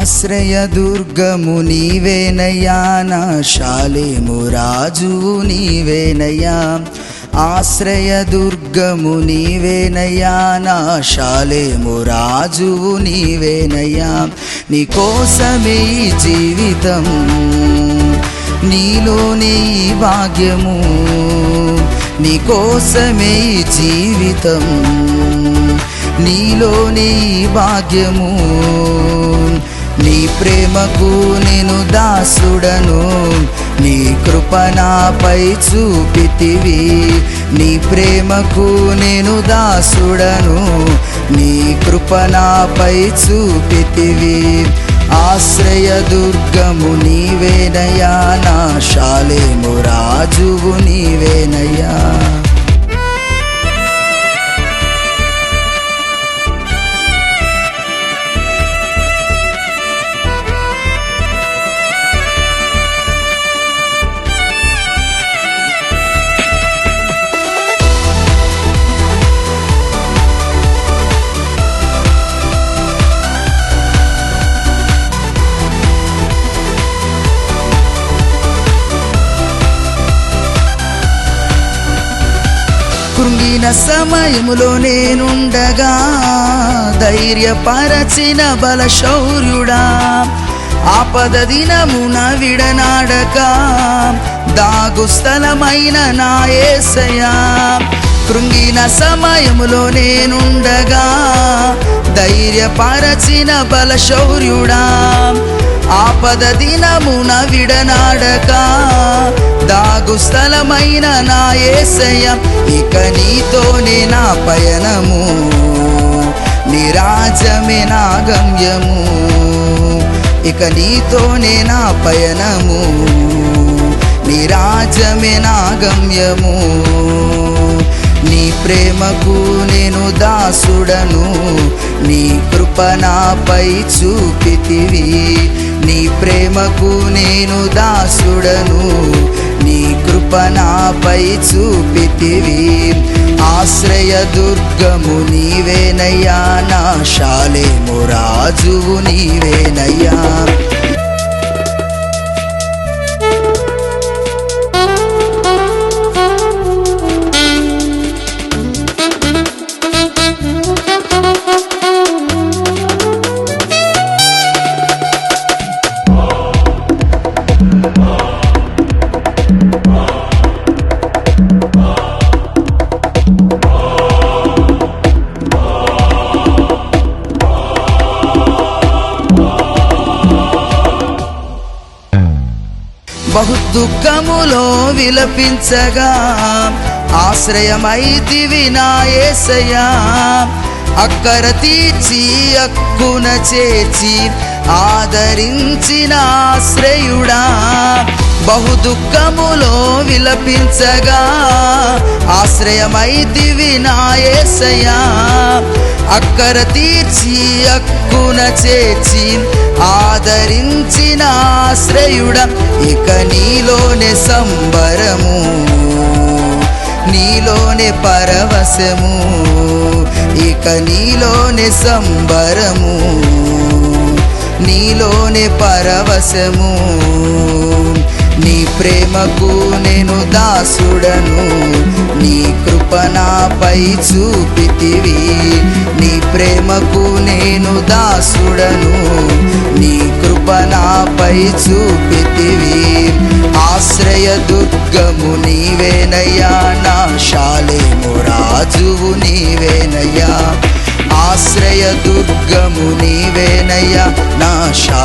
ఆశ్రయదుర్గము నీవేనయ్యా నా శాలేము రాజు నీవేనయ్యా. ఆశ్రయదుర్గము నీవేనయ్యా నా శాలేము రాజు నీవేనయ్యా. నీ కోసమే ఈ జీవితం నీలోనే భాగ్యము. నీ కోసమే ఈ జీవితం నీలోనే భాగ్యము. నీ ప్రేమకు నేను దాసుడను నీ కృప నాపై చూపితివి. నీ ప్రేమకు నేను దాసుడను నీ కృప నాపై చూపితివి. ఆశ్రయ దుర్గము నీవేనయ్యా నా శాలేము రాజువు నీవేనయ్యా. కృంగిన సమయములో నేనుండగా ధైర్యపరచిన బల శౌర్యుడా ఆపద దినమున విడనాడక దాగు స్థలమైన నా ఏసయా కృంగిన సమయములో నేనుండగా ధైర్యపరచిన బల శౌర్యుడా ఆపద దినమున విడనాడక. దాగు స్థలమైన నా ఏసయ ఇక నీతోనే నా పయనము. నిరాజమే నా గమ్యము ఇక నీతోనే నా పయనము. నిరాజమే నా గమ్యము నీ ప్రేమకు నేను దాసుడను. నీ కృప నాపై చూపితివి. నీ ప్రేమకు నేను దాసుడను. నీ కృప నాపై చూపితివి. ఆశ్రయ దుర్గము నీవేనయ్యా. నా శాలేము రాజువు నీవేనయ్యా. బహు దుఃఖములో విలపించగా ఆశ్రయమైతివి నా అక్కర తీర్చి అక్కున చేర్చి ఆదరించిన ఆశ్రయుడా. బహు దుఃఖములో విలపించగా ఆశ్రయమైతివి నా అక్కర తీర్చి అక్కున చేర్చి ఆదరించిన ఆశ్రయుడ ఇక నీలోనే సంబరము నీలోనే పరవశము ఇక నీలోనే సంబరము నీలోనే పరవశము. నీ ప్రేమకు నేను దాసుడను నీ కృప నాపై చూపితివి. నీ ప్రేమకు నేను దాసుడను నీ కృప నాపై చూపితివి. ఆశ్రయ దుర్గము నీవేనయ్యా నా శాలేము రాజువు నీవేనయ్యా. ఆశ్రయ దుర్గము నీవేనయ్యా నా శా